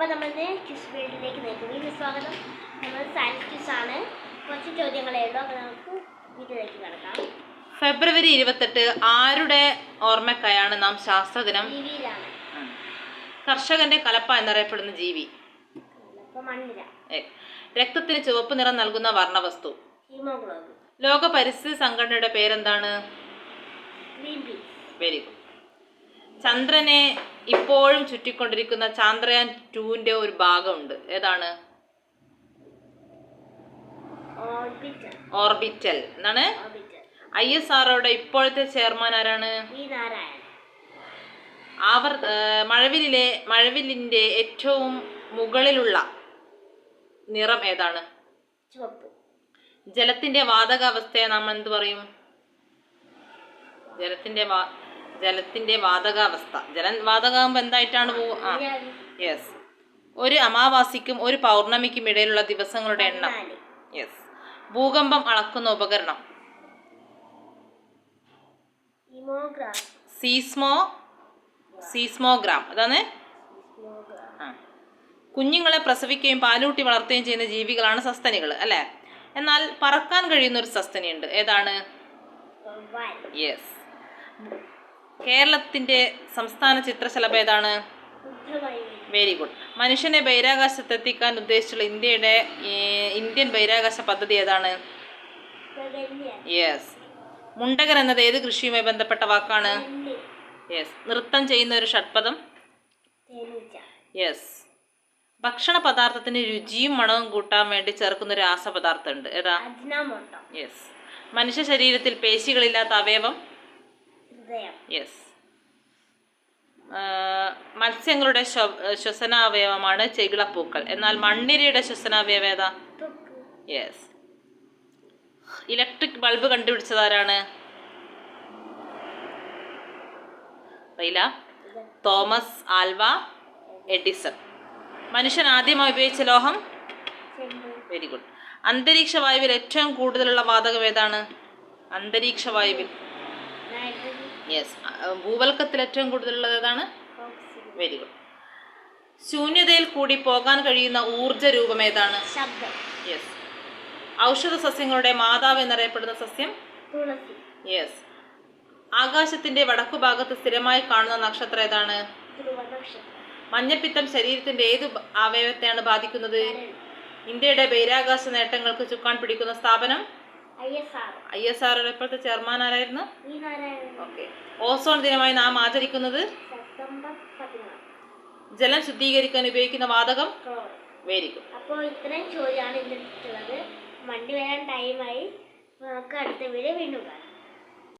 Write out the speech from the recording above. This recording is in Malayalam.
അപ്പോൾ നമ്മളിന്ന് ക്വിസ് ഫീൽഡിലേക്ക് നയിക്കും വീണ്ടും സ്വാഗതം. നമ്മൾ സയൻസ് ക്വിസ് ആണ്. കുറച്ച് ചോദ്യങ്ങളേ ഉള്ളൂ. അപ്പോൾ നമുക്ക് വീട്ടിലേക്ക് കിടക്കാം. ഫെബ്രുവരി ഇരുപത്തെട്ട് ആരുടെ ഓർമ്മക്കായാണ് നാം ശാസ്ത്രദിനം? കർഷകന്റെ കലപ്പ എന്നറിയപ്പെടുന്ന ജീവി. അപ്പോൾ മണ്ണിര. എ. രക്തത്തിന് ചുവപ്പ് നിറം നൽകുന്ന വർണവസ്തു. ഹീമോഗ്ലോബിൻ. ലോക പരിസ്ഥിതി സംഘടനയുടെ പേരെന്താണ്? Green peace. Very good. ചന്ദ്രനെ ഇപ്പോഴും ചുറ്റിക്കൊണ്ടിരിക്കുന്ന ചാന്ദ്രയാൻ ടുവിന്റെ ഒരു ഭാഗമുണ്ട്. ഏതാണ്? ഓർബിറ്റൽ എന്നാണ് ഓർബിറ്റർ ഐ എസ് ആർഒയുടെ ഇപ്പോഴത്തെ ചെയർമാൻ ആരാണ്? ആവർ മഴവില്ലിലെ മഴവില്ലിന്റെ ഏറ്റവും മുകളിലുള്ള നിറം ഏതാണ്? ജലത്തിന്റെ വാതകാവസ്ഥയെ നാം എന്ത് പറയും? ജലത്തിന്റെ വാ ജലത്തിന്റെ വാതകാവസ്ഥ. ജലം വാതകാകുമ്പോൾ എന്തായിട്ടാണ് പോവുക? ആ യെസ് ഒരു അമാവാസിക്കും ഒരു പൗർണമിക്കും ഇടയിലുള്ള ദിവസങ്ങളുടെ എണ്ണം. യെസ് ഭൂകമ്പം അളക്കുന്ന ഉപകരണം. സീസ്മോ സീസ്മോഗ്രാം. അതാണ്? ആ. കുഞ്ഞുങ്ങളെ പ്രസവിക്കുകയും പാലൂട്ടി വളർത്തുകയും ചെയ്യുന്ന ജീവികളാണ് സസ്തനികൾ അല്ലേ? എന്നാൽ പറക്കാൻ കഴിയുന്ന ഒരു സസ്തനിയുണ്ട്. ഏതാണ്? യെസ് കേരളത്തിന്റെ സംസ്ഥാന ചിത്രശലഭ ഏതാണ്? വെരി ഗുഡ് മനുഷ്യനെ ബഹിരാകാശത്തെത്തിക്കാൻ ഉദ്ദേശിച്ചുള്ള ഇന്ത്യയുടെ ഇന്ത്യൻ ബഹിരാകാശ പദ്ധതി ഏതാണ്? യെസ് മുണ്ടകൻ എന്നത് ഏത് കൃഷിയുമായി ബന്ധപ്പെട്ട വാക്കാണ്? യെസ് നൃത്തം ചെയ്യുന്ന ഒരു ഷഡ്പദം? യെസ് ഭക്ഷണ പദാർത്ഥത്തിന് രുചിയും മണവും കൂട്ടാൻ വേണ്ടി ചേർക്കുന്ന ഒരു രാസപദാർത്ഥം ഉണ്ട് ഏതാ യെസ് മനുഷ്യ ശരീരത്തിൽ പേശികളില്ലാത്ത അവയവം? യെസ് മത്സ്യങ്ങളുടെ ശ്വ- ശ്വസനാവയവമാണ് ചെകിളപ്പൂക്കൾ. എന്നാൽ മണ്ണിരയുടെ ശ്വസനാവയവം ഏതാ? യെസ് ഇലക്ട്രിക് ബൾബ് കണ്ടുപിടിച്ചതാരാണ്? അറിയില്ല തോമസ് ആൽവ എഡിസൺ. മനുഷ്യൻ ആദ്യമായി ഉപയോഗിച്ച ലോഹം? വെരി ഗുഡ് അന്തരീക്ഷ വായുവിൽ ഏറ്റവും കൂടുതലുള്ള വാതകം ഏതാണ്? അന്തരീക്ഷ വായുവിൽ. യെസ് ഭൂവൽക്കത്തിൽ ഏറ്റവും കൂടുതലുള്ളത് ഏതാണ്? വെരി ഗുഡ് ശൂന്യതയിൽ കൂടി പോകാൻ കഴിയുന്ന ഊർജ രൂപം ഏതാണ്? യെസ് ഔഷധ സസ്യങ്ങളുടെ മാതാവ് എന്നറിയപ്പെടുന്ന സസ്യം? യെസ് ആകാശത്തിന്റെ വടക്കു ഭാഗത്ത് സ്ഥിരമായി കാണുന്ന നക്ഷത്രം ഏതാണ്? മഞ്ഞപ്പിത്തം ശരീരത്തിന്റെ ഏത് അവയവത്തെയാണ് ബാധിക്കുന്നത്? ഇന്ത്യയുടെ ബഹിരാകാശ നേട്ടങ്ങൾക്ക് ചുക്കാൻ പിടിക്കുന്ന സ്ഥാപനം? I S R. ഇപ്പോഴത്തെ ചെയർമാൻ ആരായിരുന്നു? ഓക്കെ. ഓസോൺ ദിനമായി നാം ആചരിക്കുന്നത്? ജലം ശുദ്ധീകരിക്കാൻ ഉപയോഗിക്കുന്ന വാതകം? Very good. അപ്പോൾ ഇത്രയും ചോദ്യമാണ് ഇന്നിട്ടുള്ളത് വണ്ടി വരാൻ ടൈമായി നമുക്ക് അടുത്ത വീഡിയോ വീണ്ടും കാണാം.